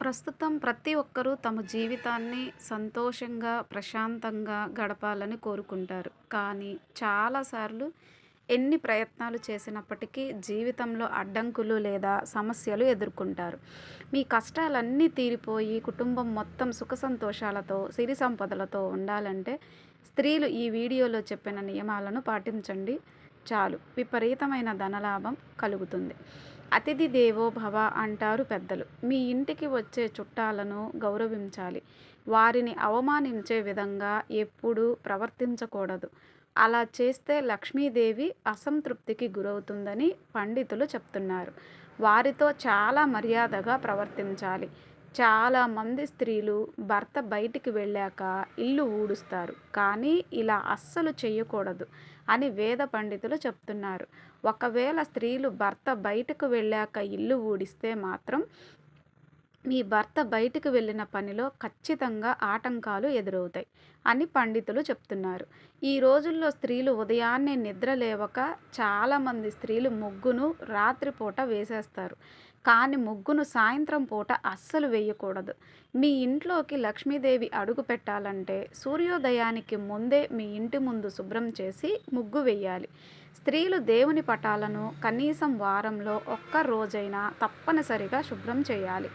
ప్రస్తుతం ప్రతి ఒక్కరూ తమ జీవితాన్ని సంతోషంగా, ప్రశాంతంగా గడపాలని కోరుకుంటారు. కానీ చాలాసార్లు ఎన్ని ప్రయత్నాలు చేసినప్పటికీ జీవితంలో అడ్డంకులు లేదా సమస్యలు ఎదుర్కొంటారు. మీ కష్టాలన్నీ తీరిపోయి కుటుంబం మొత్తం సుఖ సంతోషాలతో, సిరి సంపదలతో ఉండాలంటే స్త్రీలు ఈ వీడియోలో చెప్పిన నియమాలను పాటించండి చాలు విపరీతమైన ధనలాభం కలుగుతుంది. అతిథి దేవో భవ అంటారు పెద్దలు. మీ ఇంటికి వచ్చే చుట్టాలను గౌరవించాలి. వారిని అవమానించే విధంగా ఎప్పుడూ ప్రవర్తించకూడదు. అలా చేస్తే లక్ష్మీదేవి అసంతృప్తికి గురవుతుందని పండితులు చెప్తున్నారు. వారితో చాలా మర్యాదగా ప్రవర్తించాలి. చాలా మంది స్త్రీలు భర్త బయటికి వెళ్ళాక ఇల్లు ఊడుస్తారు. కానీ ఇలా అస్సలు చేయకూడదు అని వేద పండితులు చెప్తున్నారు. ఒకవేళ స్త్రీలు భర్త బయటకు వెళ్ళాక ఇల్లు ఊడిస్తే మాత్రం మీ భర్త బయటకు వెళ్ళిన పనిలో ఖచ్చితంగా ఆటంకాలు ఎదురవుతాయి అని పండితులు చెప్తున్నారు. ఈ రోజుల్లో స్త్రీలు ఉదయాన్నే నిద్ర లేవక చాలామంది స్త్రీలు ముగ్గును రాత్రిపూట వేసేస్తారు. కానీ ముగ్గును సాయంత్రం పూట అస్సలు వేయకూడదు. మీ ఇంట్లోకి లక్ష్మీదేవి అడుగు పెట్టాలంటే సూర్యోదయానికి ముందే మీ ఇంటి ముందు శుభ్రం చేసి ముగ్గు వేయాలి. స్త్రీలు దేవుని పటాలను కనీసం వారంలో ఒక్క రోజైనా తప్పనిసరిగా శుభ్రం చేయాలి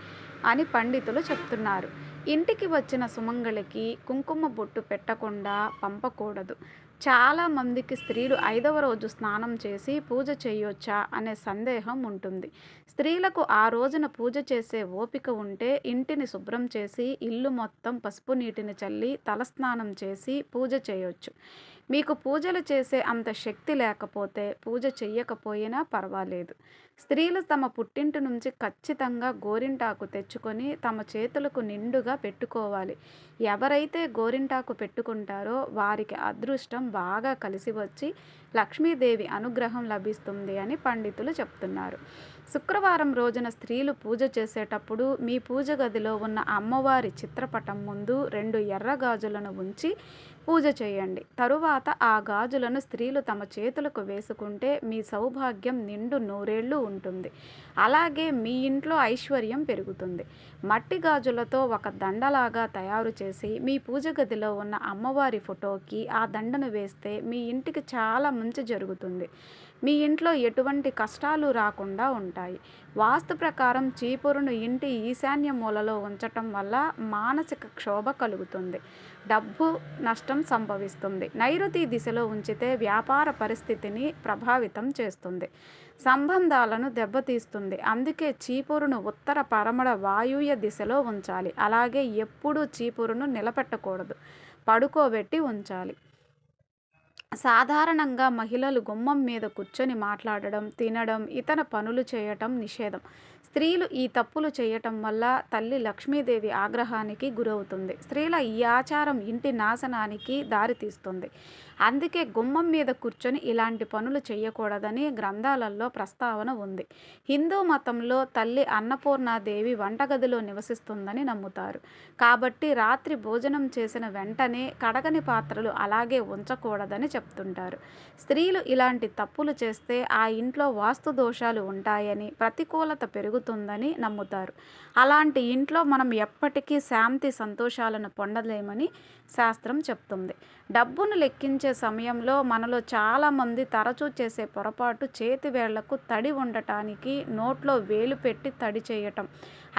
అని పండితులు చెప్తున్నారు. ఇంటికి వచ్చిన సుమంగళికి కుంకుమ బొట్టు పెట్టకుండా పంపకూడదు. చాలా మందికి స్త్రీలు ఐదవ రోజు స్నానం చేసి పూజ చేయొచ్చా అనే సందేహం ఉంటుంది. స్త్రీలకు ఆ రోజున పూజ చేసే ఓపిక ఉంటే ఇంటిని శుభ్రం చేసి ఇల్లు మొత్తం పసుపు నీటిని చల్లి తలస్నానం చేసి పూజ చేయొచ్చు. మీకు పూజలు చేసే అంత శక్తి లేకపోతే పూజ చెయ్యకపోయినా పర్వాలేదు. స్త్రీలు తమ పుట్టింటి నుంచి ఖచ్చితంగా గోరింటాకు తెచ్చుకొని తమ చేతులకు నిండుగా పెట్టుకోవాలి. ఎవరైతే గోరింటాకు పెట్టుకుంటారో వారికి అదృష్టం బాగా కలిసి వచ్చి లక్ష్మీదేవి అనుగ్రహం లభిస్తుంది అని పండితులు చెప్తున్నారు. శుక్రవారం రోజున స్త్రీలు పూజ చేసేటప్పుడు మీ పూజ గదిలో ఉన్న అమ్మవారి చిత్రపటం ముందు రెండు ఎర్ర గాజులను ఉంచి పూజ చేయండి. తరువాత ఆ గాజులను స్త్రీలు తమ చేతులకు వేసుకుంటే మీ సౌభాగ్యం నిండు నూరేళ్ళు ఉంటుంది. అలాగే మీ ఇంట్లో ఐశ్వర్యం పెరుగుతుంది. మట్టి గాజులతో ఒక దండలాగా తయారు చేసి మీ పూజ గదిలో ఉన్న అమ్మవారి ఫోటోకి ఆ దండను వేస్తే మీ ఇంటికి చాలా మంచి జరుగుతుంది. మీ ఇంట్లో ఎటువంటి కష్టాలు రాకుండా ఉంటాయి. వాస్తు ప్రకారం చీపురును ఇంటి ఈశాన్య మూలలో ఉంచటం వల్ల మానసిక క్షోభ కలుగుతుంది. డబ్బు నష్టం సంభవిస్తుంది. నైరుతి దిశలో ఉంచితే వ్యాపార పరిస్థితిని ప్రభావితం చేస్తుంది. సంబంధాలను దెబ్బతీస్తుంది. అందుకే చీపురును ఉత్తర పరమడ వాయువ్య దిశలో ఉంచాలి. అలాగే ఎప్పుడూ చీపురును నిలబెట్టకూడదు. పడుకోబెట్టి ఉంచాలి. సాధారణంగా మహిళలు గుమ్మం మీద కూర్చొని మాట్లాడడం, తినడం, ఇతర పనులు చేయటం నిషేధం. స్త్రీలు ఈ తప్పులు చేయటం వల్ల తల్లి లక్ష్మీదేవి ఆగ్రహానికి గురవుతుంది. స్త్రీల ఈ ఆచారం ఇంటి నాశనానికి దారితీస్తుంది. అందుకే గుమ్మం మీద కూర్చొని ఇలాంటి పనులు చేయకూడదని గ్రంథాలలో ప్రస్తావన ఉంది. హిందూ మతంలో తల్లి అన్నపూర్ణాదేవి వంటగదిలో నివసిస్తుందని నమ్ముతారు. కాబట్టి రాత్రి భోజనం చేసిన వెంటనే కడగని పాత్రలు అలాగే ఉంచకూడదని చెప్తుంటారు. స్త్రీలు ఇలాంటి తప్పులు చేస్తే ఆ ఇంట్లో వాస్తు దోషాలు ఉంటాయని, ప్రతికూలత పెరుగు పెరుగుతుందని నమ్ముతారు. అలాంటి ఇంట్లో మనం ఎప్పటికీ శాంతి సంతోషాలను పొందలేమని శాస్త్రం చెప్తుంది. డబ్బును లెక్కించే సమయంలో మనలో చాలామంది తరచూ చేసే పొరపాటు చేతి వేళ్ళకు తడి ఉండటానికి నోట్లో వేలు పెట్టి తడి చేయటం.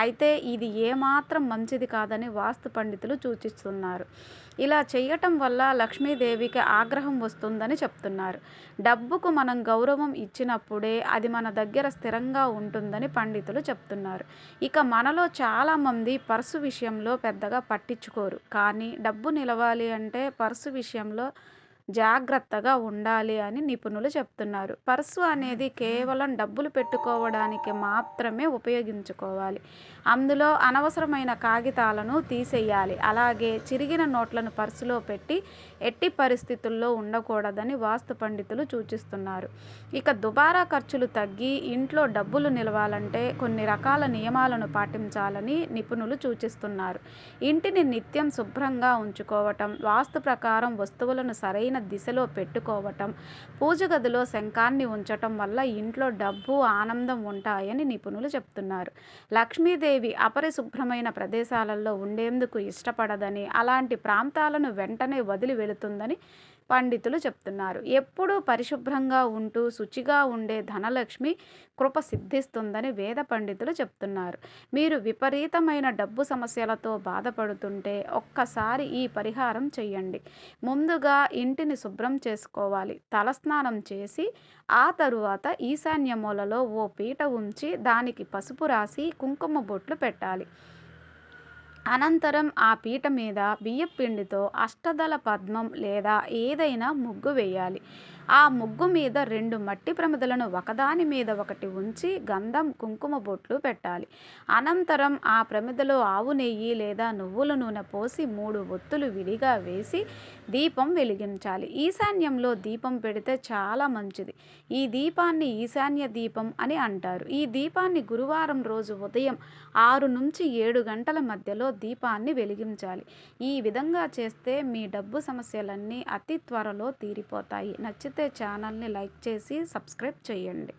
అయితే ఇది ఏమాత్రం మంచిది కాదని వాస్తు పండితులు సూచిస్తున్నారు. ఇలా చేయటం వల్ల లక్ష్మీదేవికి ఆగ్రహం వస్తుందని చెప్తున్నారు. డబ్బుకు మనం గౌరవం ఇచ్చినప్పుడే అది మన దగ్గర స్థిరంగా ఉంటుందని పండితులు చెప్తున్నారు. ఇక మనలో చాలామంది పర్సు విషయంలో పెద్దగా పట్టించుకోరు. కానీ డబ్బుని నిలవాలి అంటే పర్సు విషయంలో జాగ్రత్తగా ఉండాలి అని నిపుణులు చెప్తున్నారు. పర్సు అనేది కేవలం డబ్బులు పెట్టుకోవడానికి మాత్రమే ఉపయోగించుకోవాలి. అందులో అనవసరమైన కాగితాలను తీసెయ్యాలి. అలాగే చిరిగిన నోట్లను పర్సులో పెట్టి ఎట్టి పరిస్థితుల్లో ఉండకూడదని వాస్తు పండితులు సూచిస్తున్నారు. ఇక దుబారా ఖర్చులు తగ్గి ఇంట్లో డబ్బులు నిలవాలంటే కొన్ని రకాల నియమాలను పాటించాలని నిపుణులు సూచిస్తున్నారు. ఇంటిని నిత్యం శుభ్రంగా ఉంచుకోవటం, వాస్తు ప్రకారం వస్తువులను సరైన సరైన దిశలో పెట్టుకోవటం పూజ గదిలో శంఖాన్ని ఉంచటం వల్ల ఇంట్లో డబ్బు ఆనందం ఉంటాయని నిపుణులు చెప్తున్నారు. లక్ష్మీదేవి అపరిశుభ్రమైన ప్రదేశాలలో ఉండేందుకు ఇష్టపడదని అలాంటి ప్రాంతాలను వెంటనే వదిలి వెళుతుందని పండితులు చెప్తున్నారు. ఎప్పుడూ పరిశుభ్రంగా ఉంటూ శుచిగా ఉండే ధనలక్ష్మి కృప సిద్ధిస్తుందని వేద పండితులు చెప్తున్నారు. మీరు విపరీతమైన డబ్బు సమస్యలతో బాధపడుతుంటే ఒక్కసారి ఈ పరిహారం చేయండి ముందుగా ఇంటిని శుభ్రం చేసుకోవాలి. తలస్నానం చేసి ఆ తరువాత ఈశాన్య మూలలో ఓ పీట ఉంచి దానికి పసుపు రాసి కుంకుమ బొట్లు పెట్టాలి. అనంతరం ఆ పీట మీద బియ్యపిండితో అష్టదళ పద్మం లేదా ఏదైనా ముగ్గు వేయాలి. ఆ ముగ్గు మీద రెండు మట్టి ప్రమిదలను ఒకదాని మీద ఒకటి ఉంచి గంధం కుంకుమ బొట్లు పెట్టాలి. అనంతరం ఆ ప్రమిదలో ఆవు నెయ్యి లేదా నువ్వుల నూనె పోసి మూడు ఒత్తులు విడిగా వేసి దీపం వెలిగించాలి. ఈశాన్యంలో దీపం పెడితే చాలా మంచిది. ఈ దీపాన్ని ఈశాన్య దీపం అని అంటారు. ఈ దీపాన్ని గురువారం రోజు ఉదయం ఆరు నుంచి ఏడు గంటల మధ్యలో దీపాన్ని వెలిగించాలి. ఈ విధంగా చేస్తే మీ డబ్బు సమస్యలన్నీ అతి త్వరలో తీరిపోతాయి. నచ్చితే నచ్చితే ఛానల్ని లైక్ చేసి సబ్స్క్రైబ్ చేయండి.